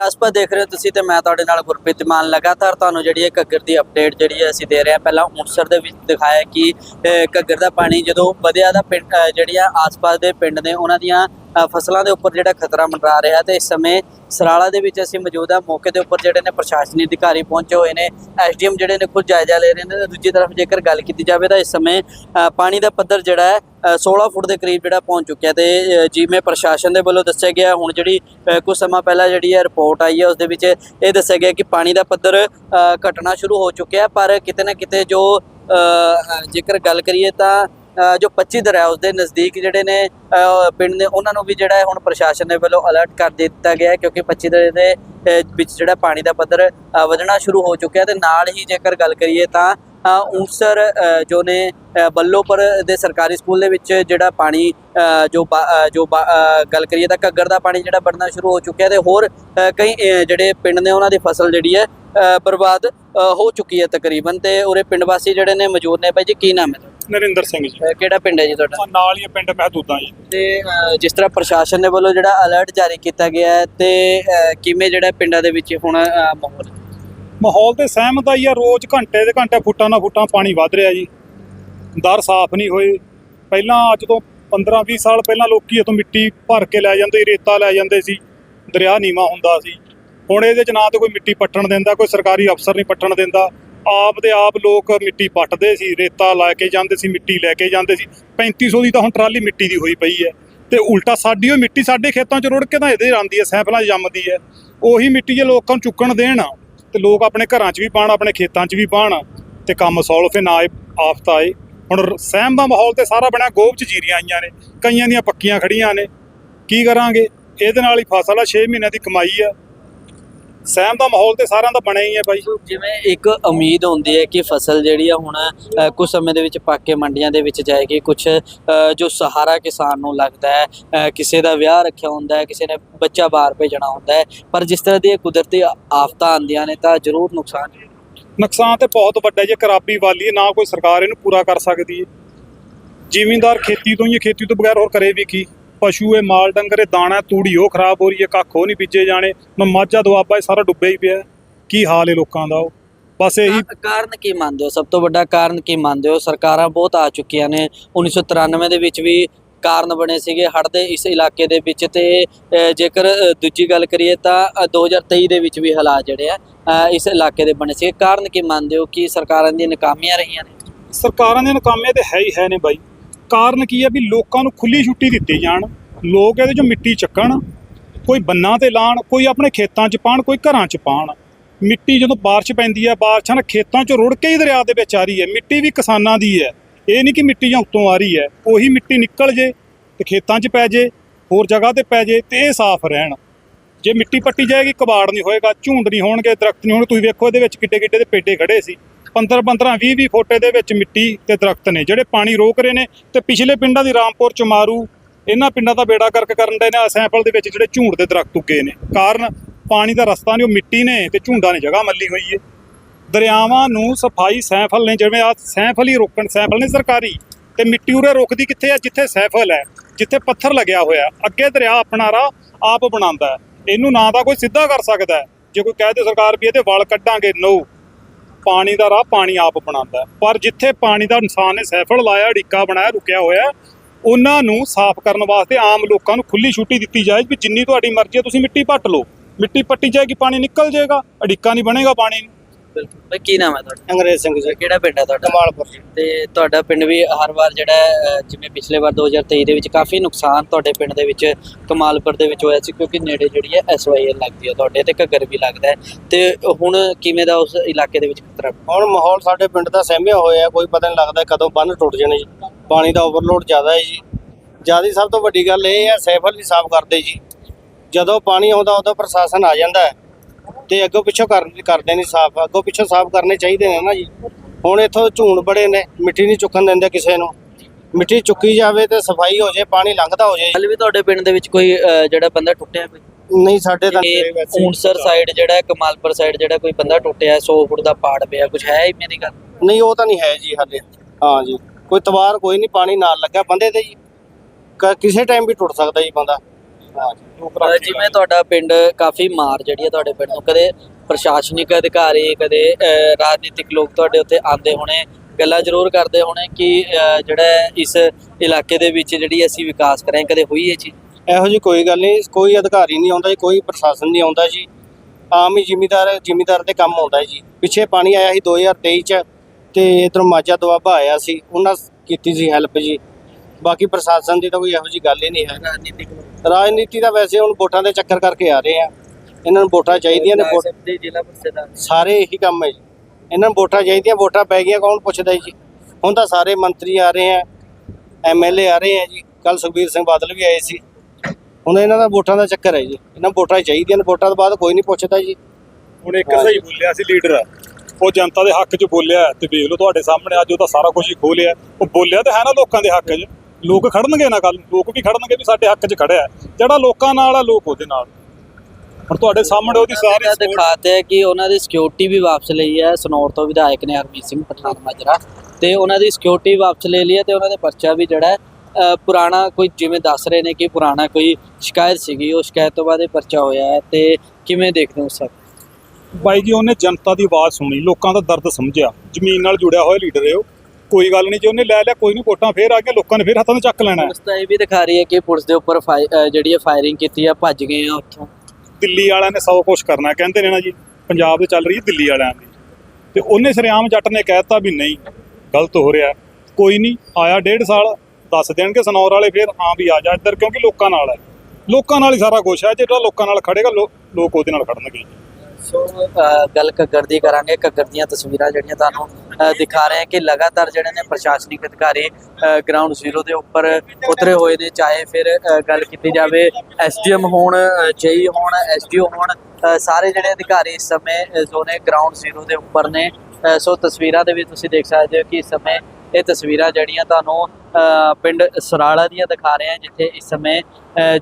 ਆਸਪਾ ਦੇਖ ਰਹੇ ਹੋ ਤੁਸੀਂ ਤੇ ਮੈਂ ਤੁਹਾਡੇ ਨਾਲ ਗੁਰਪ੍ਰੀਤ ਮਾਨ ਲਗਾਤਾਰ ਤੁਹਾਨੂੰ ਜਿਹੜੀ ਹੈ ਘੱਗਰ ਦੀ ਅਪਡੇਟ ਜਿਹੜੀ ਹੈ ਅਸੀਂ ਦੇ ਰਹੇ ਹਾਂ। ਪਹਿਲਾਂ ਮੁਕਤਸਰ ਦੇ ਵਿੱਚ ਦਿਖਾਇਆ ਕਿ ਘੱਗਰ ਦਾ ਪਾਣੀ ਜਦੋਂ ਵਧਿਆ ਦਾ ਪਿੰਡ ਅਹ, ਆਸ ਪਾਸ ਦੇ ਪਿੰਡ ਨੇ ਉਹਨਾਂ ਦੀਆਂ ਫਸਲਾਂ ਦੇ ਉੱਪਰ ਜਿਹੜਾ ਖਤਰਾ ਮੰਡਰਾ ਰਿਹਾ ਤੇ ਇਸ ਸਮੇਂ ਸਰਾਲਾ ਦੇ ਵਿੱਚ ਅਸੀਂ ਮੌਜੂਦ ਹਾਂ ਮੌਕੇ ਦੇ ਉੱਪਰ ਜਿਹੜੇ ਨੇ ਪ੍ਰਸ਼ਾਸਨੀ ਅਧਿਕਾਰੀ ਪਹੁੰਚੇ ਹੋਏ ਨੇ। ਐਸਡੀਐਮ ਜਿਹੜੇ ਨੇ ਖੁਦ ਜਾਇਜ਼ਾ ਲੈ ਰਹੇ ਨੇ ਦੂਜੀ ਤਰਫ ਜੇਕਰ ਗੱਲ ਕੀਤੀ ਜਾਵੇ ਤਾਂ ਇਸ ਸਮੇਂ ਪਾਣੀ ਦਾ ਪੱਧਰ ਜਿਹੜਾ ਹੈ 16 ਫੁੱਟ ਦੇ ਕਰੀਬ ਜਿਹੜਾ ਪਹੁੰਚ ਚੁੱਕਿਆ ਤੇ ਜਿਵੇਂ ਪ੍ਰਸ਼ਾਸਨ ਦੇ ਵੱਲੋਂ ਦੱਸਿਆ ਗਿਆ ਹੁਣ ਜਿਹੜੀ ਅ, ਕੁਝ ਸਮਾਂ ਪਹਿਲਾਂ ਜਿਹੜੀ ਹੈ ਰਿਪੋਰਟ ਆਈ ਹੈ ਉਸ ਦੇ ਵਿੱਚ ਇਹ ਦੱਸਿਆ ਗਿਆ ਕਿ ਪਾਣੀ ਦਾ ਪੱਧਰ ਘਟਣਾ ਸ਼ੁਰੂ ਹੋ ਚੁੱਕਿਆ ਪਰ ਕਿਤੇ ਨਾ ਕਿਤੇ ਜੋ ਜੇਕਰ ਗੱਲ ਕਰੀਏ ਤਾਂ ਜੋ 25 ਦਰਿਆ ਉਸ ਦੇ ਨਜ਼ਦੀਕ ਜਿਹੜੇ ਨੇ ਪਿੰਡ ਨੇ ਉਹਨਾਂ ਨੂੰ ਵੀ ਜਿਹੜਾ ਹੁਣ ਪ੍ਰਸ਼ਾਸਨ ਦੇ ਵੱਲੋਂ ਅਲਰਟ ਕਰ ਦਿੱਤਾ ਗਿਆ ਹੈ ਕਿਉਂਕਿ 25 ਦਰਿਆ ਦੇ ਵਿੱਚ ਜਿਹੜਾ ਪਾਣੀ ਦਾ ਪੱਧਰ ਅ, ਵਧਣਾ ਸ਼ੁਰੂ ਹੋ ਚੁੱਕਿਆ ਤੇ ਨਾਲ ਹੀ ਜੇਕਰ ਗੱਲ ਕਰੀਏ ਤਾਂ ਅ, ਜੋ ਨੇ ਅ, ਬੱਲੋਪੁਰ ਦੇ ਸਰਕਾਰੀ ਸਕੂਲ ਦੇ ਵਿੱਚ ਜਿਹੜਾ ਪਾਣੀ ਜੋ ਜੋ ਗੱਲ ਕਰੀਏ ਤਾਂ ਘੱਗਰ ਦਾ ਪਾਣੀ ਜਿਹੜਾ ਵੜਨਾ ਸ਼ੁਰੂ ਹੋ ਚੁੱਕਿਆ ਤੇ ਹੋਰ ਕਈ ਜਿਹੜੇ ਪਿੰਡ ਨੇ ਉਹਨਾਂ ਦੀ ਫਸਲ ਜਿਹੜੀ ਹੈ ਬਰਬਾਦ ਹੋ ਚੁੱਕੀ ਹੈ ਤਕਰੀਬਨ ਤੇ ਉਰੇ ਪਿੰਡ ਵਾਸੀ ਜਿਹੜੇ ਨੇ ਮੌਜੂਦ ਨੇ। ਭਾਈ ਜੀ ਕੀ ਨਾਮ ਹੈ? ਨਰਿੰਦਰ ਸਿੰਘ ਜੀ। ਕਿਹੜਾ ਪਿੰਡ ਹੈ ਜੀ ਤੁਹਾਡਾ? ਨਾਲ ਹੀ ਇਹ ਪਿੰਡ ਮਹਦੂਦਾਂ ਜੀ। ਤੇ ਜਿਸ ਤਰ੍ਹਾਂ ਪ੍ਰਸ਼ਾਸਨ ਦੇ ਵੱਲੋਂ ਜਿਹੜਾ ਅਲਰਟ ਜਾਰੀ ਕੀਤਾ ਗਿਆ ਹੈ ਤੇ ਕਿਵੇਂ ਜਿਹੜਾ ਪਿੰਡਾਂ ਦੇ ਵਿੱਚ ਹੁਣ ਮਾਹੌਲ ਹੈ? ਮਾਹੌਲ ਤੇ ਸਹਿਮਤ ਆ ਰੋਜ਼ ਘੰਟੇ ਦੇ ਘੰਟੇ ਫੁੱਟਾਂ ਨਾਲ ਫੁੱਟਾਂ ਪਾਣੀ ਵੱਧ ਰਿਹਾ ਜੀ। ਦਰ ਸਾਫ਼ ਨਹੀਂ ਹੋਏ। ਪਹਿਲਾਂ ਅੱਜ ਤੋਂ 15 20 ਸਾਲ ਪਹਿਲਾਂ ਲੋਕੀ ਇਥੋਂ ਮਿੱਟੀ ਭਰ ਕੇ ਲੈ ਜਾਂਦੇ ਰੇਤਾ ਲੈ ਜਾਂਦੇ ਸੀ। ਦਰਿਆ ਨੀਵਾ ਹੁੰਦਾ ਸੀ। ਹੁਣ ਇਹਦੇ ਚ ਨਾ ਤੇ ਕੋਈ ਮਿੱਟੀ ਪੱਟਣ ਦਿੰਦਾ ਕੋਈ ਸਰਕਾਰੀ ਅਫਸਰ ਨਹੀਂ ਪੱਟਣ ਦਿੰਦਾ। ਆਪ ਦੇ ਆਪ ਲੋਕ ਮਿੱਟੀ ਪੱਟਦੇ ਸੀ, ਰੇਤਾ ਲਾ ਕੇ ਜਾਂਦੇ ਸੀ, ਮਿੱਟੀ ਲੈ ਕੇ ਜਾਂਦੇ ਸੀ। 3500 ਦੀ ਤਾਂ ਹੁਣ ਟਰਾਲੀ ਮਿੱਟੀ ਦੀ ਹੋਈ ਪਈ ਹੈ। ਤੇ ਉਲਟਾ ਸਾਡੀ ਉਹ ਮਿੱਟੀ ਸਾਡੇ ਖੇਤਾਂ 'ਚ ਰੁੜ ਕੇ ਤਾਂ ਇਹਦੇ ਆਉਂਦੀ ਹੈ, ਸੈਂਪਲਾਂ 'ਚ ਜੰਮਦੀ ਹੈ। ਉਹੀ ਮਿੱਟੀ ਜੇ ਲੋਕਾਂ ਨੂੰ ਚੁੱਕਣ ਦੇਣ, ਤੇ ਲੋਕ ਆਪਣੇ ਘਰਾਂ 'ਚ ਵੀ ਪਾਣ ਆਪਣੇ ਖੇਤਾਂ 'ਚ ਵੀ ਪਾਣ ਤੇ ਕੰਮ ਸੋਲਵ ਨਾ ਆਏ, ਆਫਤ ਆਏ। ਹੁਣ ਸਹਿਮ ਦਾ ਮਾਹੌਲ ਤੇ ਸਾਰਾ ਬਣਿਆ ਗੋਭ 'ਚ ਜੀਰੀਆਂ ਆਈਆਂ ਨੇ, ਕਈਆਂ ਦੀਆਂ ਪੱਕੀਆਂ ਖੜੀਆਂ ਨੇ। ਕੀ ਕਰਾਂਗੇ? ਇਹਦੇ ਨਾਲ ਹੀ ਫਸਲ ਆ 6 ਮਹੀਨਿਆਂ ਦੀ ਕਮਾਈ ਆ। ਸਹਿਮ ਦਾ ਮਾਹੌਲ ਤੇ ਸਾਰਿਆਂ ਦਾ ਬਣਿਆ ਹੀ ਹੈ ਬਾਈ। ਜਿਵੇਂ ਇੱਕ ਉਮੀਦ ਹੁੰਦੀ ਹੈ ਕਿ ਫਸਲ ਜਿਹੜੀ ਆ ਹੁਣ ਕੁਝ ਸਮੇਂ ਦੇ ਵਿੱਚ ਪੱਕ ਕੇ ਮੰਡੀਆਂ ਦੇ ਵਿੱਚ ਜਾਏਗੀ। ਕੁਝ ਜੋ ਸਹਾਰਾ ਕਿਸਾਨ ਨੂੰ ਲੱਗਦਾ ਹੈ ਕਿਸੇ ਦਾ ਵਿਆਹ ਰੱਖਿਆ ਹੁੰਦਾ ਹੈ ਕਿਸੇ ਨੇ ਬੱਚਾ ਬਾਹਰ ਭੇਜਣਾ ਹੁੰਦਾ ਹੈ ਪਰ ਜਿਸ ਤਰ੍ਹਾਂ ਦੀ ਕੁਦਰਤੀ ਆਫਤਾਂ ਆਉਂਦੀਆਂ ਨੇ ਤਾਂ ਜ਼ਰੂਰ ਨੁਕਸਾਨ ਨੁਕਸਾਨ ਤੇ ਬਹੁਤ ਵੱਡਾ ਜੇ ਖਰਾਬੀ ਵਾਲੀ ਹੈ ਨਾ ਕੋਈ ਸਰਕਾਰ ਇਹਨੂੰ ਪੂਰਾ ਕਰ ਸਕਦੀ ਹੈ। ਜ਼ਿਮੀਂਦਾਰ ਖੇਤੀ ਤੋਂ ਹੈ, ਖੇਤੀ ਤੋਂ ਬਗੈਰ ਹੋਰ ਕਰੇ ਵੀ ਕੀ? ਪਸ਼ੂ ਇਹ ਮਾਲ ਡੰਗਰ ਇਹ ਦਾਣਾ ਤੂੜੀ ਉਹ ਖਰਾਬ ਹੋ ਰਹੀ ਹੈ ਕੱਖ ਉਹ ਨਹੀਂ ਬੀਜੇ ਜਾਣੇ। ਨਾ ਮਾਝਾ ਦੁਆਬਾ ਇਹ ਸਾਰਾ ਡੁੱਬਿਆ ਹੀ ਪਿਆ। ਕੀ ਹਾਲ ਹੈ ਲੋਕਾਂ ਦਾ ਉਹ? ਬਸ ਇਹੀ ਕਾਰਨ ਕੀ ਮੰਨਦੇ ਹੋ? ਸਭ ਤੋਂ ਵੱਡਾ ਕਾਰਨ ਕੀ ਮੰਨਦੇ ਹੋ? ਸਰਕਾਰਾਂ ਬਹੁਤ ਆ ਚੁੱਕੀਆਂ ਨੇ। 1993 ਦੇ ਵਿੱਚ ਵੀ ਕਾਰਨ ਬਣੇ ਸੀਗੇ ਹੜ੍ਹ ਦੇ ਇਸ ਇਲਾਕੇ ਦੇ ਵਿੱਚ ਤੇ ਜੇਕਰ ਦੂਜੀ ਗੱਲ ਕਰੀਏ ਤਾਂ ਅ, 2023 ਦੇ ਵਿੱਚ ਵੀ ਹਾਲਾਤ ਜਿਹੜੇ ਆ ਇਸ ਇਲਾਕੇ ਦੇ ਬਣੇ ਸੀਗੇ। ਕਾਰਨ ਕੀ ਮੰਨਦੇ ਹੋ? ਕਿ ਸਰਕਾਰਾਂ ਦੀਆਂ ਨਾਕਾਮੀਆਂ ਰਹੀਆਂ ਨੇ? ਸਰਕਾਰਾਂ ਦੇ ਨਕਾਮੇ ਤੇ ਹੈ ਹੀ ਹੈ ਨੇ ਬਾਈ। ਕਾਰਨ ਕੀ ਹੈ ਵੀ ਲੋਕਾਂ ਨੂੰ ਖੁੱਲੀ ਛੁੱਟੀ ਦਿੱਤੀ ਜਾਣ, ਲੋਕ ਇਹਦੇ ਚੋਂ ਮਿੱਟੀ ਚੱਕਣ, ਕੋਈ ਬੰਨਾਂ ਤੇ ਲਾਣ, ਕੋਈ ਆਪਣੇ ਖੇਤਾਂ 'ਚ ਪਾਣ, ਕੋਈ ਘਰਾਂ 'ਚ ਪਾਣ। ਮਿੱਟੀ ਜਦੋਂ ਬਾਰਿਸ਼ ਪੈਂਦੀ ਹੈ, ਬਾਰਿਸ਼ਾਂ ਨਾਲ ਖੇਤਾਂ 'ਚੋਂ ਰੁੜ ਕੇ ਹੀ ਦਰਿਆ ਦੇ ਵਿੱਚ ਆ ਰਹੀ ਹੈ, ਮਿੱਟੀ ਵੀ ਕਿਸਾਨਾਂ ਦੀ ਹੈ। ਇਹ ਨਹੀਂ ਕਿ ਮਿੱਟੀ ਜਾਂ ਉੱਤੋਂ ਆ ਰਹੀ ਹੈ, ਉਹੀ ਮਿੱਟੀ ਨਿਕਲ ਜੇ ਤੇ ਖੇਤਾਂ 'ਚ ਪੈ ਜੇ, ਹੋਰ ਜਗ੍ਹਾ ਤੇ ਪੈ ਜੇ ਤੇ ਇਹ ਸਾਫ਼ ਰਹਿਣ। ਜੇ ਮਿੱਟੀ ਪੱਟੀ ਜਾਏਗੀ, ਕਬਾੜ ਨਹੀਂ ਹੋਏਗਾ, ਝੁੰਡ ਨਹੀਂ ਹੋਣਗੇ, ਦਰਖਤ ਨਹੀਂ ਹੋਣਗੇ, ਤੁਸੀਂ ਵੇਖੋ ਇਹਦੇ ਵਿੱਚ ਕਿੱਡੇ ਕਿੱਡੇ ਦੇ ਪੇਡੇ ਖੜੇ ਸੀ। 15 15 20 20 ਫੁੱਟ ਦੇ ਵਿੱਚ ਮਿੱਟੀ ਤੇ ਦਰਖਤ ਨੇ, ਜਿਹੜੇ ਪਾਣੀ ਰੋਕ ਰਹੇ ਨੇ ਤੇ ਪਿਛਲੇ ਪਿੰਡਾਂ ਦੀ ਰਾਮਪੁਰ ਚਮਾਰੂ ਇਹਨਾਂ ਪਿੰਡਾਂ ਦਾ ਬੇੜਾ ਕਰਕੇ ਕਰਨ ਦੇ ਨੇ ਸੈਂਪਲ ਦੇ ਵਿੱਚ ਜਿਹੜੇ ਝੂੰਡ ਦੇ ਦਰਖਤ ਉੱਗੇ ਨੇ। ਕਾਰਨ ਪਾਣੀ ਦਾ ਰਸਤਾ ਨਹੀਂ, ਉਹ ਮਿੱਟੀ ਨੇ ਤੇ ਝੂੰਡਾਂ ਨੇ, ਜਗ੍ਹਾ ਮੱਲੀ ਹੋਈ ਏ। ਦਰਿਆਵਾਂ ਨੂੰ ਸਫ਼ਾਈ ਸੈਂਫਲ ਨੇ, ਜਿਵੇਂ ਆ ਸੈਂਫਲ ਹੀ ਰੋਕਣ ਸੈਂਫਲ ਨੇ ਸਰਕਾਰੀ, ਤੇ ਮਿੱਟੀ ਉਰੇ ਰੋਕਦੀ ਕਿੱਥੇ ਆ? ਜਿੱਥੇ ਸੈਂਫਲ ਹੈ, ਜਿੱਥੇ ਪੱਥਰ ਲੱਗਿਆ ਹੋਇਆ। ਅੱਗੇ ਦਰਿਆ ਆਪਣਾ ਰਾਹ ਆਪ ਬਣਾਉਂਦਾ ਇਹਨੂੰ ਨਾ ਤਾਂ ਕੋਈ ਸਿੱਧਾ ਕਰ ਸਕਦਾ ਜੇ ਕੋਈ ਕਹਿ ਦੇ ਸਰਕਾਰ ਵੀ ਇਹਦੇ ਵਲ ਕੱਢਾਂਗੇ ਨੋ ਪਾਣੀ ਦਾ ਰਾਹ ਪਾਣੀ ਆਪ ਬਣਾਉਂਦਾ ਪਰ ਜਿੱਥੇ ਪਾਣੀ ਦਾ ਇਨਸਾਨ ਨੇ ਸੈਫਲ ਲਾਇਆ ਢਿੱਕਾ ਬਣਾਇਆ, ਰੁਕਿਆ ਹੋਇਆ, ਉਹਨਾਂ ਨੂੰ ਸਾਫ਼ ਕਰਨ ਵਾਸਤੇ ਆਮ ਲੋਕਾਂ ਨੂੰ ਖੁੱਲੀ ਛੁੱਟੀ ਦਿੱਤੀ ਜਾਏ ਵੀ ਜਿੰਨੀ ਤੁਹਾਡੀ ਮਰਜ਼ੀ ਹੈ, ਤੁਸੀਂ ਮਿੱਟੀ ਪੱਟ ਲਓ। ਮਿੱਟੀ ਪੱਟੀ ਜਾਏਗੀ, ਪਾਣੀ ਨਿਕਲ ਜਾਏਗਾ। ਅੜਿੱਕਾ ਨਹੀਂ ਬਣੇਗਾ ਪਾਣੀ। ਨੂੰ ਬਿਲਕੁਲ। ਭਾਈ ਕੀ ਨਾਮ ਹੈ ਤੁਹਾਡਾ? ਅੰਗਰੇਜ਼ ਸਿੰਘ ਜੀ। ਕਿਹੜਾ ਪਿੰਡ ਹੈ ਤੁਹਾਡਾ? ਕਮਾਲਪੁਰ ਜੀ। ਤੇ ਤੁਹਾਡਾ ਪਿੰਡ ਵੀ ਹਰ ਵਾਰ ਜਿਹੜਾ ਹੈ, ਅ, ਜਿਵੇਂ ਪਿਛਲੇ ਵਾਰ 2023 ਦੇ ਵਿੱਚ ਕਾਫੀ ਨੁਕਸਾਨ ਤੁਹਾਡੇ ਪਿੰਡ ਦੇ ਵਿੱਚ ਕਮਾਲਪੁਰ ਦੇ ਵਿੱਚ ਹੋਇਆ ਸੀ ਕਿਉਂਕਿ ਨੇੜੇ ਜਿਹੜੀ ਹੈ ਐਸਵਾਈਐਲ ਲੱਗਦੀ ਹੈ ਤੁਹਾਡੇ ਤੇ ਘੱਗਰ ਵੀ ਲੱਗਦਾ ਹੈ। ਤੇ ਹੁਣ ਕਿਵੇਂ ਦਾ ਉਸ ਇਲਾਕੇ ਦੇ ਵਿੱਚ ਖਤਰਾ? ਹੁਣ ਮਾਹੌਲ ਸਾਡੇ ਪਿੰਡ ਦਾ ਸਹਿਮਿਆ ਹੋਇਆ ਕੋਈ ਪਤਾ ਨਹੀਂ ਲੱਗਦਾ ਕਦੋਂ ਬੰਨ ਟੁੱਟ ਜਾਣੇ ਜੀ। ਪਾਣੀ ਦਾ ਓਵਰਲੋਡ ਜ਼ਿਆਦਾ ਹੈ ਜੀ। ਜ਼ਿਆਦਾ ਸਭ ਤੋਂ ਵੱਡੀ ਗੱਲ ਇਹ ਹੈ ਸੈਫਲ ਨਹੀਂ ਸਾਫ਼ ਕਰਦੇ ਜੀ। ਜਦੋਂ ਪਾਣੀ ਆਉਂਦਾ ਉਦੋਂ ਪ੍ਰਸ਼ਾਸਨ ਆ ਜਾਂਦਾ ਹੈ। ਤੇ ਅੱਗੋਂ ਪਿੱਛੋਂ ਕਰ ਕਰਦੇ ਨਹੀਂ ਸਾਫ਼ ਅੱਗੋਂ ਪਿੱਛੋਂ ਸਾਫ਼ ਕਰਨੇ ਚਾਹੀਦੇ ਨੇ ਨਾ ਜੀ। ਹੁਣ ਇੱਥੋਂ ਝੂਣ ਬੜੇ ਨੇ ਮਿੱਟੀ ਨਹੀਂ ਚੁੱਕਣ ਦਿੰਦੇ ਕਿਸੇ ਨੂੰ। ਮਿੱਟੀ ਚੁੱਕੀ ਜਾਵੇ ਤੇ ਸਫ਼ਾਈ ਹੋ ਜਾਏ ਪਾਣੀ ਲੰਘਦਾ ਹੋ ਜਾਏ ਹਾਲੇ ਵੀ ਤੁਹਾਡੇ ਪਿੰਡ ਦੇ ਵਿੱਚ ਕੋਈ ਅ, ਜਿਹੜਾ ਬੰਦਾ ਟੁੱਟਿਆ ਕੋਈ? ਨਹੀਂ ਸਾਡੇ ਤਾਂ ਇਹ ਵੈਸੇ। ਸਾਈਡ ਜਿਹੜਾ ਹੈ, ਕਮਾਲਪੁਰ ਸਾਈਡ ਜਿਹੜਾ ਕੋਈ ਬੰਦਾ ਟੁੱਟਿਆ 100 ਫੁੱਟ ਦਾ ਪਾੜ ਪਿਆ ਕੁਝ ਹੈ ਹੀ ਮੇਰੀ ਗੱਲ? ਨਹੀਂ ਉਹ ਤਾਂ ਨਹੀਂ ਹੈ ਜੀ ਹਾਲੇ। ਹਾਂ ਜੀ। ਕੋਈ ਤਵਾਰ ਕੋਈ ਨਹੀਂ ਪਾਣੀ ਨਾਲ ਲੱਗਾ ਬੰਦੇ ਤੇ ਜੀ। ਕ- ਕਿਸੇ ਟਾਈਮ ਵੀ ਟੁੱਟ ਸਕਦਾ ਜੀ ਬੰਦਾ। ਅਹ ਜਿਵੇਂ ਤੁਹਾਡਾ ਪਿੰਡ ਕਾਫੀ ਮਾਰ ਜਿਹੜੀ ਹੈ ਤੁਹਾਡੇ ਪਿੰਡ ਨੂੰ ਕਦੇ ਪ੍ਰਸ਼ਾਸਨਿਕ ਅਧਿਕਾਰੀ ਕਦੇ ਅਹ, ਰਾਜਨੀਤਿਕ ਲੋਕ ਤੁਹਾਡੇ ਉੱਤੇ ਆਉਂਦੇ ਹੋਣੇ ਗੱਲਾਂ ਜ਼ਰੂਰ ਕਰਦੇ ਹੋਣੇ ਕਿ ਅਹ, ਜਿਹੜਾ ਹੈ ਇਸ ਇਲਾਕੇ ਦੇ ਵਿੱਚ ਜਿਹੜੀ ਅਸੀਂ ਵਿਕਾਸ ਕਰਾਂ ਕਦੇ ਹੋਈ ਇਹ ਚੀਜ਼? ਇਹੋ ਜੀ ਕੋਈ ਗੱਲ ਨਹੀਂ ਕੋਈ ਅਧਿਕਾਰੀ ਨਹੀਂ ਆਉਂਦਾ ਜੀ ਕੋਈ ਪ੍ਰਸ਼ਾਸਨ ਨਹੀਂ ਆਉਂਦਾ ਜੀ। ਆਮ ਹੀ ਜ਼ਿਮੀਦਾਰ ਜ਼ਿਮੀਦਾਰ ਦੇ ਕੰਮ ਆਉਂਦਾ ਜੀ। ਪਿੱਛੇ ਪਾਣੀ ਆਇਆ ਸੀ 2023 ਚ ਤੇ ਇਧਰੋਂ ਮਾਝਾ ਦੁਆਬਾ ਆਇਆ ਸੀ ਉਹਨਾਂ ਕੀਤੀ ਸੀ ਹੈਲਪ ਜੀ। ਬਾਕੀ ਪ੍ਰਸ਼ਾਸਨ ਦੀ ਤਾਂ ਕੋਈ ਇਹੋ ਜੀ ਗੱਲ ਹੀ ਨਹੀਂ ਹੈ। ਰਾਜਨੀਤਿਕ ਰਾਜਨੀਤੀ ਦਾ ਵੈਸੇ ਹੁਣ ਵੋਟਾਂ ਦੇ ਚੱਕਰ ਕਰਕੇ ਆ ਰਹੇ ਆ। ਇਹਨਾਂ ਨੂੰ ਵੋਟਾਂ ਚਾਹੀਦੀਆਂ ਨੇ ਵੋਟ ਦੇ ਜ਼ਿਲ੍ਹਾ ਪ੍ਰੀਸ਼ਦ ਸਾਰੇ ਇਹੀ ਕੰਮ ਹੈ ਜੀ। ਇਹਨਾਂ ਨੂੰ ਵੋਟਾਂ ਚਾਹੀਦੀਆਂ ਵੋਟਾਂ ਪੈ ਗਈਆਂ ਕੌਣ ਪੁੱਛਦਾ ਜੀ? ਹੁਣ ਤਾਂ ਸਾਰੇ ਮੰਤਰੀ ਆ ਰਹੇ ਆ ਐਮਐਲਏ ਆ ਰਹੇ ਆ ਜੀ। ਕੱਲ ਸੁਖਬੀਰ ਸਿੰਘ ਬਾਦਲ ਵੀ ਆਏ ਸੀ। ਹੁਣ ਇਹਨਾਂ ਦਾ ਵੋਟਾਂ ਦਾ ਚੱਕਰ ਹੈ ਜੀ। ਇਹਨਾਂ ਨੂੰ ਵੋਟਾਂ ਚਾਹੀਦੀਆਂ ਨੇ ਵੋਟਾਂ ਤੋਂ ਬਾਅਦ ਕੋਈ ਨਹੀਂ ਪੁੱਛਦਾ ਜੀ। ਹੁਣ ਇੱਕ ਸਹੀ ਬੋਲਿਆ ਸੀ ਲੀਡਰ ਉਹ ਜਨਤਾ ਦੇ ਹੱਕ 'ਚ ਬੋਲਿਆ ਤੇ ਵੇਖ ਲਓ ਤੁਹਾਡੇ ਸਾਹਮਣੇ ਅੱਜ ਉਹਦਾ ਸਾਰਾ ਕੁਝ ਹੀ ਖੋਲਿਆ ਉਹ ਬੋਲਿਆ ਤਾਂ ਹੈ ਨਾ ਲੋਕਾਂ ਦੇ ਹੱਕ 'ਚ। ਲੋਕ ਖੜਨਗੇ ਨਾ ਕੱਲ ਲੋਕ ਵੀ ਖੜਨਗੇ ਵੀ ਸਾਡੇ ਹੱਕ 'ਚ ਖੜਿਆ। ਜਿਹੜਾ ਲੋਕਾਂ ਨਾਲ ਆ ਲੋਕ ਉਹਦੇ ਨਾਲ। ਹੁਣ ਤੁਹਾਡੇ ਸਾਹਮਣੇ ਉਹਦੀ ਸਾਰੀ ਦਿਖਾਤੇ ਹੈ ਕਿ ਉਹਨਾਂ ਦੀ ਸਿਕਿਉਰਿਟੀ ਵੀ ਵਾਪਸ ਲਈ ਹੈ। ਸਨੌਰ ਤੋਂ ਵਿਧਾਇਕ ਨੇ ਹਰਮੀਤ ਸਿੰਘ ਪਠਾਨ ਮਾਜਰਾ। ਤੇ ਉਹਨਾਂ ਦੀ ਸਿਕਿਉਰਿਟੀ ਵਾਪਸ ਲੈ ਲਈ ਹੈ ਤੇ ਉਹਨਾਂ ਦੇ ਪਰਚਾ ਵੀ ਜਿਹੜਾ ਪੁਰਾਣਾ ਕੋਈ ਜਿਵੇਂ ਦੱਸ ਰਹੇ ਨੇ ਕਿ ਪੁਰਾਣਾ ਕੋਈ ਸ਼ਿਕਾਇਤ ਸੀਗੀ ਉਹ ਸ਼ਿਕਾਇਤ ਤੋਂ ਬਾਅਦ ਇਹ ਪਰਚਾ ਹੋਇਆ ਹੈ। ਤੇ ਕਿਵੇਂ ਦੇਖਦੇ ਹੋ ਸਰ ਬਾਈ ਜੀ ਉਹਨੇ ਜਨਤਾ ਦੀ ਆਵਾਜ਼ ਸੁਣੀ ਲੋਕਾਂ ਦਾ ਦਰਦ ਸਮਝਿਆ। ਜ਼ਮੀਨ ਨਾਲ ਜੁੜਿਆ ਹੋਇਆ ਲੀਡਰ ਹੈ ਉਹ। ਕੋਈ ਗੱਲ ਨਹੀਂ ਜੇ ਉਹਨੇ ਲੈ ਲਿਆ ਕੋਈ ਨਹੀਂ ਵੋਟਾਂ ਫੇਰ ਆ ਕੇ ਲੋਕਾਂ ਨੇ ਫੇਰ ਹੱਥਾਂ ਨੂੰ ਚੱਕ ਲੈਣਾ। ਪੁਲਿਸ ਤਾਂ ਇਹ ਵੀ ਦਿਖਾ ਰਹੀ ਹੈ ਕਿ ਪੁਲਿਸ ਦੇ ਉੱਪਰ ਜਿਹੜੀ ਹੈ ਫਾਇਰਿੰਗ ਕੀਤੀ ਹੈ ਭੱਜ ਗਏ ਆ ਉੱਥੋਂ। ਦਿੱਲੀ ਵਾਲਿਆਂ ਨੇ ਸੌ ਕੁਛ ਕਰਨਾ ਕਹਿੰਦੇ ਨੇ ਨਾ ਜੀ ਪੰਜਾਬ ਦੇ ਚੱਲ ਰਹੀ ਹੈ ਦਿੱਲੀ ਵਾਲਿਆਂ ਦੀ। ਤੇ ਉਹਨੇ ਸਰਿਆਮ ਜੱਟ ਨੇ ਕਹਿਤਾ ਵੀ ਨਹੀਂ ਗਲਤ ਹੋ ਰਿਹਾ ਕੋਈ ਨਹੀਂ ਆਇਆ ਡੇਢ ਸਾਲ ਦੱਸ ਦੇਣਗੇ ਸਨੌਰ ਵਾਲੇ ਫੇਰ ਹਾਂ ਵੀ ਆ ਜਾ ਇੱਧਰ ਕਿਉਂਕਿ ਲੋਕਾਂ ਨਾਲ ਹੈ। ਲੋਕਾਂ ਨਾਲ ਹੀ ਸਾਰਾ ਕੁਝ ਹੈ ਜਿਹੜਾ ਲੋਕਾਂ ਨਾਲ ਖੜੇਗਾ ਲੋਕ ਉਹਦੇ ਨਾਲ ਖੜਨਗੇ ਸੋ ਗੱਲ ਘੱਗਰ ਦੀ ਕਰਾਂਗੇ ਘੱਗਰ ਦੀਆਂ ਤਸਵੀਰਾਂ ਜਿਹੜੀਆਂ ਤੁਹਾਨੂੰ ਦਿਖਾ ਰਹੇ ਹਾਂ ਕਿ ਲਗਾਤਾਰ ਜਿਹੜੇ ਨੇ ਪ੍ਰਸ਼ਾਸਨਿਕ ਅਧਿਕਾਰੀ ਗਰਾਊਂਡ ਜ਼ੀਰੋ ਦੇ ਉੱਪਰ ਉਤਰੇ ਹੋਏ ਨੇ ਚਾਹੇ ਫਿਰ ਗੱਲ ਕੀਤੀ ਜਾਵੇ ਐਸਡੀਐਮ ਹੋਣ ਜੇਈ ਹੋਣ ਐਸਡੀਓ ਹੋਣ ਸਾਰੇ ਜਿਹੜੇ ਅਧਿਕਾਰੀ ਇਸ ਸਮੇਂ ਜੋ ਨੇ ਗਰਾਊਂਡ ਜ਼ੀਰੋ ਦੇ ਉੱਪਰ ਨੇ ਸੋ ਤਸਵੀਰਾਂ ਦੇ ਵਿੱਚ ਤੁਸੀਂ ਦੇਖ ਸਕਦੇ ਹੋ ਕਿ ਇਸ ਸਮੇਂ ਇਹ ਤਸਵੀਰਾਂ ਜਿਹੜੀਆਂ ਤੁਹਾਨੂੰ ਅ, ਪਿੰਡ ਸਰਾਲਾ ਦੀਆਂ ਦਿਖਾ ਰਹੇ ਹਾਂ ਜਿੱਥੇ ਇਸ ਸਮੇਂ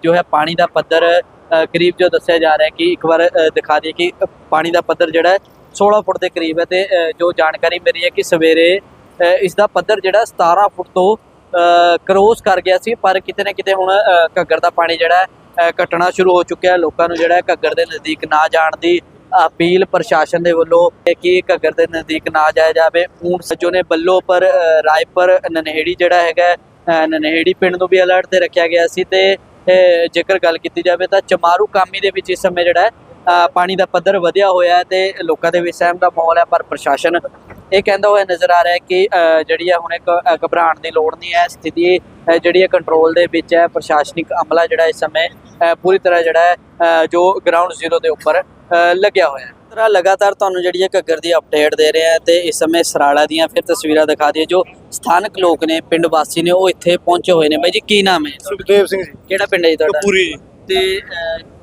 ਜੋ ਹੈ ਪਾਣੀ ਦਾ ਪੱਧਰ ਕਰੀਬ ਜੋ ਦੱਸਿਆ ਜਾ ਰਿਹਾ ਹੈ ਕਿ ਇੱਕ ਵਾਰ ਦਿਖਾ ਦਈਏ ਕਿ ਪਾਣੀ ਦਾ ਪੱਧਰ ਜਿਹੜਾ ਹੈ 16 ਫੁੱਟ ਦੇ ਕਰੀਬ ਹੈ ਤੇ ਜੋ ਜਾਣਕਾਰੀ ਮਿਲੀ ਹੈ ਕਿ ਸਵੇਰੇ ਅ, ਇਸ ਦਾ ਪੱਧਰ ਜਿਹੜਾ 17 ਫੁੱਟ ਤੋਂ ਕਰੋਸ ਕਰ ਗਿਆ ਸੀ ਪਰ ਕਿਤੇ ਨਾ ਕਿਤੇ ਹੁਣ ਘੱਗਰ ਦਾ ਪਾਣੀ ਜਿਹੜਾ ਹੈ ਘਟਣਾ ਸ਼ੁਰੂ ਹੋ ਚੁੱਕਿਆ ਹੈ। ਲੋਕਾਂ ਨੂੰ ਜਿਹੜਾ ਘੱਗਰ ਦੇ ਨਜ਼ਦੀਕ ਨਾ ਜਾਣ ਦੀ ਅਪੀਲ ਪ੍ਰਸ਼ਾਸਨ ਦੇ ਵੱਲੋਂ ਕਿ ਘੱਗਰ ਦੇ ਨਜ਼ਦੀਕ ਨਾ ਜਾਇਆ ਜਾਵੇ। ਊਂਟ ਸੱਜੋ ਨੇ ਬੱਲੋ ਪਰ ਰਾਏਪੁਰ ਨਨਹੇੜੀ ਜਿਹੜਾ ਹੈਗਾ ਹੈ, ਨਨਹੇੜੀ ਪਿੰਡ ਨੂੰ ਵੀ ਅਲਰਟ ਤੇ ਰੱਖਿਆ ਗਿਆ ਸੀ ਤੇ ਜੇਕਰ ਗੱਲ ਕੀਤੀ ਜਾਵੇ ਤਾਂ ਚਮਾਰੂ ਕਾਮੀ ਦੇ ਵਿੱਚ ਇਸ ਸਮੇਂ ਜਿਹੜਾ ਪਾਣੀ ਦਾ ਪੱਧਰ ਵਧਿਆ ਹੋਇਆ ਹੈ ਤੇ ਲੋਕਾਂ ਦੇ ਵਿੱਚ ਸਹਿਮ ਦਾ ਮਾਹੌਲ ਹੈ, ਪਰ ਪ੍ਰਸ਼ਾਸਨ ਇਹ ਕਹਿੰਦਾ ਹੋਇਆ ਨਜ਼ਰ ਆ ਰਿਹਾ ਹੈ ਕਿ ਜਿਹੜੀ ਹੈ ਹੁਣ ਇੱਕ ਘਬਰਾਉਣ ਦੀ ਲੋੜ ਨਹੀਂ ਹੈ, ਸਥਿਤੀ ਜਿਹੜੀ ਹੈ ਕੰਟਰੋਲ ਦੇ ਵਿੱਚ ਹੈ, ਪ੍ਰਸ਼ਾਸਨਿਕ ਅਮਲਾ ਜਿਹੜਾ ਇਸ ਸਮੇਂ ਪੂਰੀ ਤਰ੍ਹਾਂ ਜਿਹੜਾ ਜੋ ਗਰਾਊਂਡ ਜ਼ੀਰੋ ਦੇ ਉੱਪਰ ਲੱਗਿਆ ਹੋਇਆ ਹੈ। ਤਰ੍ਹਾਂ ਲਗਾਤਾਰ ਤੁਹਾਨੂੰ ਜਿਹੜੀ ਹੈ ਘੱਗਰ ਦੀ ਅਪਡੇਟ ਦੇ ਰਹੇ ਹਾਂ ਤੇ ਇਸ ਸਮੇਂ ਸਰਾਲਾ ਦੀਆਂ ਫਿਰ ਤਸਵੀਰਾਂ ਦਿਖਾ ਦਈਏ ਜੋ ਸਥਾਨਕ ਲੋਕ ਨੇ ਪਿੰਡ ਵਾਸੀ ਨੇ ਉਹ ਇੱਥੇ ਪਹੁੰਚੇ ਹੋਏ ਨੇ। ਬਾਈ ਜੀ ਕੀ ਨਾਮ ਹੈ? ਸੁਖਦੇਵ ਸਿੰਘ ਜੀ। ਕਿਹੜਾ ਪਿੰਡ ਹੈ ਜੀ ਤੁਹਾਡਾ? ਪੂਰੀ ਜੀ। ਤੇ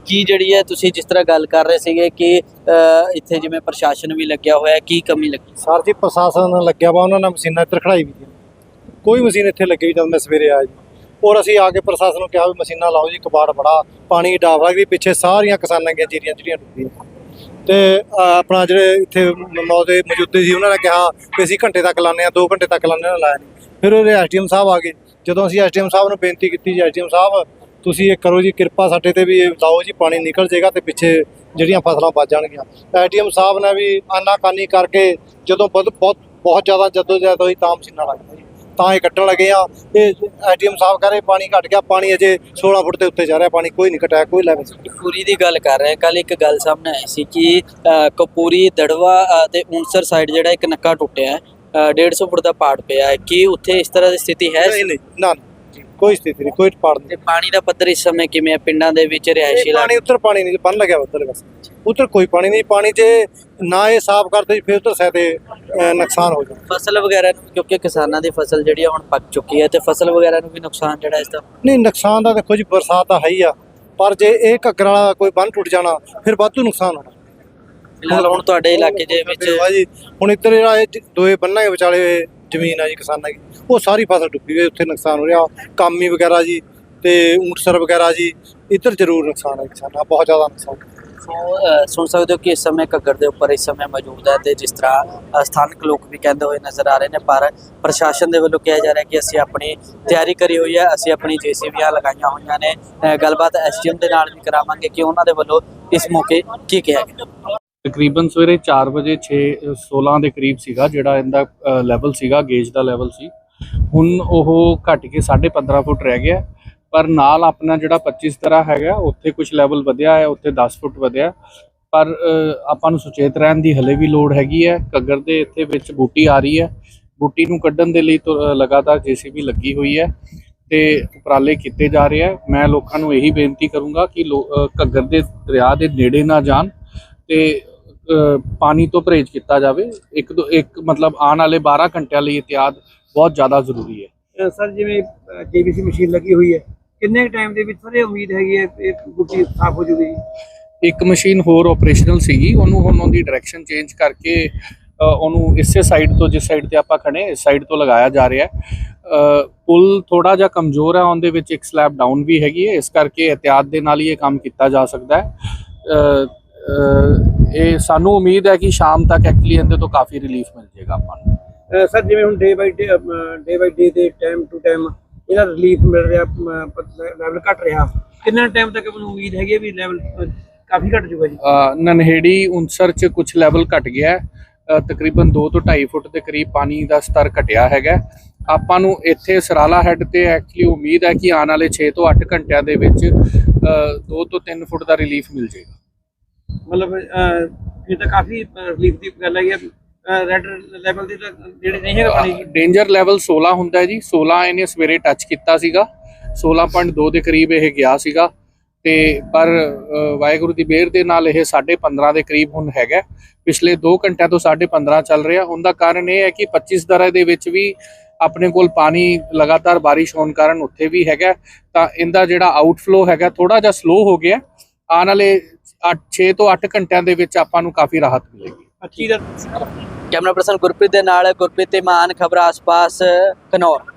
ਕੀ ਜਿਹੜੀ ਹੈ ਤੁਸੀਂ ਜਿਸ ਤਰ੍ਹਾਂ ਗੱਲ ਕਰ ਰਹੇ ਸੀਗੇ ਕਿ ਇੱਥੇ ਜਿਵੇਂ ਪ੍ਰਸ਼ਾਸਨ ਵੀ ਲੱਗਿਆ ਹੋਇਆ ਹੈ, ਕੀ ਕਮੀ ਲੱਗੀ? ਸਰ ਜੀ ਪ੍ਰਸ਼ਾਸਨ ਲੱਗਿਆ ਵਾ ਉਹਨਾਂ ਨੇ ਮਸ਼ੀਨਾਂ ਇੱਧਰ ਖੜਾਈ ਵੀ ਕੋਈ ਮਸ਼ੀਨ ਇੱਥੇ ਲੱਗੀ ਵੀ ਜਦ ਮੈਂ ਸਵੇਰੇ ਆਇਆ ਜੀ। ਔਰ ਅਸੀਂ ਆ ਕੇ ਪ੍ਰਸ਼ਾਸਨ ਨੂੰ ਕਿਹਾ ਵੀ ਮਸ਼ੀਨਾਂ ਲਾਓ ਜੀ ਕਬਾੜ ਬੜਾ ਪਾਣੀ ਡਾਫ ਲੱਗਦੀ ਪਿੱਛੇ ਸਾਰੀਆਂ ਕਿਸਾਨਾਂ ਦੀਆਂ ਜੀਰੀਆਂ ਜਿਹੜੀਆਂ ਡੁੱਬੀਆਂ ਤੇ ਆਪਣਾ ਜਿਹੜੇ ਇੱਥੇ ਮੌਜੂਦੇ ਮੌਜੂਦੇ ਸੀ, ਉਹਨਾਂ ਨੇ ਕਿਹਾ ਵੀ ਅਸੀਂ ਘੰਟੇ ਤੱਕ ਲਾਉਂਦੇ ਆ 2 ਘੰਟੇ ਤੱਕ ਲਾਉਂਦੇ ਆ ਲਾਇਆ ਨਹੀਂ। ਫਿਰ ਉਹਦੇ ਐਸਡੀਐਮ ਸਾਹਿਬ ਆ ਗਏ। ਜਦੋਂ ਅਸੀਂ ਐਸਡੀਐਮ ਸਾਹਿਬ ਨੂੰ ਬੇਨਤੀ ਕੀਤੀ, ਜੀ ਐਸਡੀਐਮ ਸਾਹਿਬ, ਤੁਸੀਂ ਇਹ ਕਰੋ ਜੀ, ਕਿਰਪਾ ਸਾਡੇ ਤੇ ਵੀ ਇਹ ਲਾਓ ਜੀ, ਪਾਣੀ ਨਿਕਲ ਜਾਏਗਾ ਤੇ ਪਿੱਛੇ ਜਿਹੜੀਆਂ ਫਸਲਾਂ ਬਚ ਜਾਣਗੀਆਂ। ਐਸਡੀਐਮ ਸਾਹਿਬ ਨੇ ਵੀ ਆਨਾਕਾਨੀ ਕਰਕੇ ਜਦੋਂ ਬਹੁਤ ਬਹੁਤ ਬਹੁਤ ਜ਼ਿਆਦਾ ਜਦੋਂ ਜਦ ਹੋਈ ਤਾਂ ਮਸ਼ੀਨਾਂ ਲੱਗਦਾ ਜੀ। ਤਾਂ ਇਹ ਕੱਟਣ ਲੱਗੇ ਆ। ਇਹ ਐਸਡੀਐਮ ਸਾਹਿਬ ਕਹ ਰਹੇ ਪਾਣੀ ਘਟ ਗਿਆ ਪਾਣੀ ਅਜੇ 16 ਫੁੱਟ ਦੇ ਉੱਤੇ ਜਾ ਰਿਹਾ ਪਾਣੀ ਕੋਈ ਨਹੀਂ ਘਟਿਆ ਕੋਈ ਲੈਵਲ ਕਪੂਰੀ ਦੀ ਗੱਲ ਕਰ ਰਹੇ ਕੱਲ ਇੱਕ ਗੱਲ ਸਾਹਮਣੇ ਆਈ ਸੀ ਕਿ ਕਪੂਰੀ ਦੜਵਾ ਤੇ ਉਂਸਰ ਸਾਈਡ ਜਿਹੜਾ ਇੱਕ ਨੱਕਾ ਟੁੱਟਿਆ ਹੈ ਅਹ, 150 ਫੁੱਟ ਦਾ ਪਾੜ ਪਿਆ ਹੈ। ਕੀ ਉੱਥੇ ਇਸ ਤਰ੍ਹਾਂ ਦੀ ਸਥਿਤੀ ਹੈ? ਨਹੀਂ ਨਾ, ਕੋਈ ਸਥਿਤੀ ਨਹੀਂ ਕੋਈ ਪਾੜ ਨਹੀਂ। ਤੇ ਪਾਣੀ ਦਾ ਪੱਧਰ ਇਸ ਸਮੇਂ ਕਿਵੇਂ ਹੈ ਪਿੰਡਾਂ ਦੇ ਵਿੱਚ ਰਿਹਾਇਸ਼ੀ ਇਲਾਕੇ ਪਾਣੀ ਉੱਤਰ ਪਾਣੀ ਨਹੀਂ ਬੰਨ ਲੱਗਿਆ ਉੱਧਰ ਬਸ। ਉੱਧਰ ਕੋਈ ਪਾਣੀ ਨਹੀਂ ਪਾਣੀ ਜੇ ਨਾ ਇਹ ਸਾਫ਼ ਕਰਦੇ ਫਿਰ ਉੱਧਰ ਸਾਤੇ ਨੁਕਸਾਨ ਹੋ ਜਾਂਦਾ। ਫਸਲ ਵਗੈਰਾ ਨੂੰ ਕਿਉਂਕਿ ਕਿਸਾਨਾਂ ਦੀ ਫਸਲ ਜਿਹੜੀ ਹੁਣ ਪੱਕ ਚੁੱਕੀ ਹੈ ਤੇ ਫਸਲ ਵਗੈਰਾ ਨੂੰ ਵੀ ਨੁਕਸਾਨ ਜਿਹੜਾ ਇਸ ਦਾ ਨਹੀਂ ਨੁਕਸਾਨ ਤਾਂ ਦੇਖੋ ਜੀ ਬਰਸਾਤ ਤਾਂ ਹੈ ਹੀ ਆ। ਪਰ ਜੇ ਇਹ ਘੱਗਰ ਵਾਲਾ ਕੋਈ ਬੰਨ ਟੁੱਟ ਜਾਣਾ ਫਿਰ ਵਾਧੂ ਨੁਕਸਾਨ ਹੋਣਾ। ਫਿਲਹਾਲ ਹੁਣ ਤੁਹਾਡੇ ਇਲਾਕੇ ਦੇ ਵਿੱਚ ਫਿਰ ਵਾ ਜੀ ਹੁਣ ਇੱਧਰ ਜਿਹੜਾ ਇਹ ਦੋਏ ਬੰਨਾਂ ਦੇ ਵਿਚਾਲੇ ਜ਼ਮੀਨ ਆ ਜੀ ਕਿਸਾਨਾਂ ਦੀ ਉਹ ਸਾਰੀ ਫਸਲ ਡੁੱਬੀ ਹੋਈ ਉੱਥੇ ਨੁਕਸਾਨ ਹੋ ਰਿਹਾ। ਕਾਮੀ ਵਗੈਰਾ ਜੀ ਤੇ ਊਂਟਸਰ ਵਗੈਰਾ ਜੀ ਇੱਧਰ ਜ਼ਰੂਰ ਨੁਕਸਾਨ ਹੈ ਕਿਸਾਨਾਂ ਦਾ, ਬਹੁਤ ਜ਼ਿਆਦਾ ਨੁਕਸਾਨ। ਸੋ ਸੁਣ ਸਕਦੇ ਹੋ ਕਿ ਇਸ ਸਮੇਂ ਘੱਗਰ ਦੇ ਉੱਪਰ ਇਸ ਸਮੇਂ ਮੌਜੂਦ ਹੈ ਤੇ ਜਿਸ ਤਰ੍ਹਾਂ ਸਥਾਨਕ ਲੋਕ ਵੀ ਕਹਿੰਦੇ ਹੋਏ ਨਜ਼ਰ ਆ ਰਹੇ ਨੇ ਪਰ ਪ੍ਰਸ਼ਾਸਨ ਦੇ ਵੱਲੋਂ ਕਿਹਾ ਜਾ ਰਿਹਾ ਕਿ ਅਸੀਂ ਆਪਣੀ ਤਿਆਰੀ ਕਰੀ ਹੋਈ ਹੈ ਅਸੀਂ ਆਪਣੀ ਜੀਸੀਬੀਆਂ ਲਗਾਈਆਂ ਹੋਈਆਂ ਨੇ ਅ, ਗੱਲਬਾਤ ਐਸਡੀਐਮ ਦੇ ਨਾਲ ਵੀ ਕਰਾਵਾਂਗੇ ਕਿ ਉਹਨਾਂ ਦੇ ਵੱਲੋਂ ਇਸ ਮੌਕੇ ਕੀ ਕਿਹਾ ਗਿਆ। ਤਕਰੀਬਨ ਸਵੇਰੇ 4 ਵਜੇ 6 16 ਦੇ ਕਰੀਬ ਸੀਗਾ ਜਿਹੜਾ ਇਹਦਾ ਲੈਵਲ ਸੀਗਾ ਗੇਜ ਦਾ ਲੈਵਲ ਸੀ। ਹੁਣ ਉਹ ਘਟ ਕੇ 15.5 ਫੁੱਟ ਰਹਿ ਗਿਆ। ਪਰ ਨਾਲ ਆਪਣਾ ਜਿਹੜਾ 25 ਤਰ੍ਹਾਂ ਹੈਗਾ ਉੱਥੇ ਕੁਝ ਲੈਵਲ ਵਧਿਆ ਹੈ ਉੱਥੇ 10 ਫੁੱਟ ਵਧਿਆ। ਪਰ ਆਪਾਂ ਨੂੰ ਸੁਚੇਤ ਰਹਿਣ ਦੀ ਹਲੇ ਵੀ ਲੋੜ ਹੈਗੀ ਹੈ। ਘੱਗਰ ਦੇ ਇੱਥੇ ਵਿੱਚ ਬੂਟੀ ਆ ਰਹੀ ਹੈ। ਬੂਟੀ ਨੂੰ ਕੱਢਣ ਦੇ ਲਈ ਤੋਂ, ਅ, ਲਗਾਤਾਰ ਜੀਸੀਬੀ ਲੱਗੀ ਹੋਈ ਹੈ ਤੇ ਉਪਰਾਲੇ ਕੀਤੇ ਜਾ ਰਹੇ ਆ ਮੈਂ ਲੋਕਾਂ ਨੂੰ ਇਹੀ ਬੇਨਤੀ ਕਰੂੰਗਾ ਕਿ ਲੋ- ਘੱਗਰ ਦੇ ਦਰਿਆ ਦੇ ਨੇੜੇ ਨਾ ਜਾਣ ਤੇ ਪਾਣੀ ਤੋਂ ਪਰਹੇਜ਼ ਕੀਤਾ ਜਾਵੇ ਇੱਕ ਦੋ ਇੱਕ ਮਤਲਬ ਆਉਣ ਵਾਲੇ 12 ਘੰਟਿਆਂ ਲਈ ਇhtiyat ਬਹੁਤ ਜ਼ਿਆਦਾ ਜ਼ਰੂਰੀ ਹੈ। ਸਰ ਜਿਵੇਂ ਜੀਬੀਸੀ ਮਸ਼ੀਨ ਲੱਗੀ ਹੋਈ ਹੈ ਕਿੰਨੇ ਟਾਈਮ ਦੇ ਵਿੱਚ ਸਰ ਇਹ ਉਮੀਦ ਹੈਗੀ ਹੈ ਇਹ ਗੁੱਟੀ ਸਾਫ਼ ਹੋ ਜੂਗੀ? ਇੱਕ ਮਸ਼ੀਨ ਹੋਰ ਆਪਰੇਸ਼ਨਲ ਸੀਗੀ ਉਹਨੂੰ ਹੁਣ ਉਹਦੀ ਡਾਇਰੈਕਸ਼ਨ ਚੇਂਜ ਕਰਕੇ ਉਹਨੂੰ ਇਸੇ ਸਾਈਡ ਤੋਂ ਜਿਸ ਸਾਈਡ ਤੇ ਆਪਾਂ ਖੜੇ ਇਸ ਸਾਈਡ ਤੋਂ ਲਗਾਇਆ ਜਾ ਰਿਹਾ ਪੁਲ ਥੋੜਾ ਜਿਹਾ ਕਮਜ਼ੋਰ ਹੈ ਉਹਦੇ ਵਿੱਚ ਇੱਕ ਸਲੈਬ ਡਾਊਨ ਵੀ ਹੈਗੀ ਹੈ ਇਸ ਕਰਕੇ ਇhtiyat ਦੇ ਨਾਲ ਹੀ ਇਹ ਕੰਮ ਕੀਤਾ ਜਾ ਸਕਦਾ ਹੈ। ਇਹ ਸਾਨੂੰ ਉਮੀਦ ਹੈ ਕਿ ਸ਼ਾਮ ਤੱਕ ਐਕਚੁਅਲੀ ਇਹਦੇ ਤੋਂ ਕਾਫੀ ਰਿਲੀਫ ਮਿਲ ਜਾਏਗਾ ਆਪਾਂ ਨੂੰ। ਸਰ ਜਿਵੇਂ ਹੁਣ ਡੇ by day day by day ਤੇ ਟਾਈਮ ਟੂ ਟਾਈਮ ਇਹਦਾ ਰਿਲੀਫ ਮਿਲ ਰਿਹਾ ਲੈਵਲ ਘਟ ਰਿਹਾ। ਕਿੰਨਾ ਟਾਈਮ ਤੱਕ ਮੈਨੂੰ ਉਮੀਦ ਹੈਗੀ ਵੀ ਲੈਵਲ ਕਾਫੀ ਘਟ ਜੂਗਾ ਜੀ? ਨਨਹੇੜੀ ਉਨਸਰ ਚ ਕੁਝ ਲੈਵਲ ਘਟ ਗਿਆ ਤਕਰੀਬਨ 2 ਤੋਂ 2.5 ਫੁੱਟ ਦੇ ਕਰੀਬ ਪਾਣੀ ਦਾ ਸਤਰ ਘਟਿਆ ਹੈਗਾ ਆਪਾਂ ਨੂੰ ਇੱਥੇ ਸਰਾਲਾ ਹੈੱਡ ਤੇ ਐਕਚੁਅਲੀ ਉਮੀਦ ਹੈ ਕਿ ਆਉਣ ਵਾਲੇ 6 ਤੋਂ 8 ਘੰਟਿਆਂ ਦੇ ਵਿੱਚ 2 ਤੋਂ 3 ਫੁੱਟ ਦਾ ਰਿਲੀਫ ਮਿਲ ਜਾਏਗਾ। ਮਤਲਬ ਇਹ ਤਾਂ ਕਾਫੀ ਰਿਲੀਫ ਦੀ ਗੱਲ ਹੈਗੀ ਹੈ ਰੈਡ ਲੈਵਲ ਦੀ ਜਿਹੜੇ ਨਹੀਂ ਹੈਗਾ ਪਾਣੀ ਡੇਂਜਰ ਲੈਵਲ 16 ਹੁੰਦਾ ਹੈ ਜੀ। 16 ਇਹਨੇ ਸਵੇਰੇ ਟੱਚ ਕੀਤਾ ਸੀਗਾ। 16.2 ਦੇ ਕਰੀਬ ਇਹ ਗਿਆ ਸੀਗਾ। ਤੇ ਪਰ ਵਾਹਿਗੁਰੂ ਦੀ ਮਿਹਰ ਦੇ ਨਾਲ ਇਹ 15.5 ਦੇ ਕਰੀਬ ਹੁਣ ਹੈਗਾ। ਪਿਛਲੇ 2 ਘੰਟਿਆਂ ਤੋਂ 15.5 ਚੱਲ ਰਿਹਾ। ਉਹਦਾ ਕਾਰਨ ਇਹ ਹੈ ਕਿ 25 ਦਰਾ ਦੇ ਵਿੱਚ ਵੀ ਆਪਣੇ ਕੋਲ ਪਾਣੀ ਲਗਾਤਾਰ ਬਾਰਿਸ਼ ਹੋਣ ਕਾਰਨ ਉੱਥੇ ਵੀ ਹੈਗਾ। ਤਾਂ ਇਹਦਾ ਜਿਹੜਾ ਆਊਟਫਲੋ ਹੈਗਾ ਥੋੜਾ ਜਿਹਾ ਸਲੋ ਹੋ ਗਿਆ। ਆਉਣ ਵਾਲੇ 6 ਤੋਂ 8 ਘੰਟਿਆਂ ਦੇ ਵਿੱਚ ਆਪਾਂ ਨੂੰ ਕਾਫੀ ਰਾਹਤ ਮਿਲੇਗੀ। 25 ਦਾ ਕੈਮਰਾ ਪਰਸਨ ਗੁਰਪ੍ਰੀਤ ਦੇ ਨਾਲ ਗੁਰਪ੍ਰੀਤ ਇਮਾਨ ਖਬਰ ਆਸ-ਪਾਸ ਕਨੌਰ।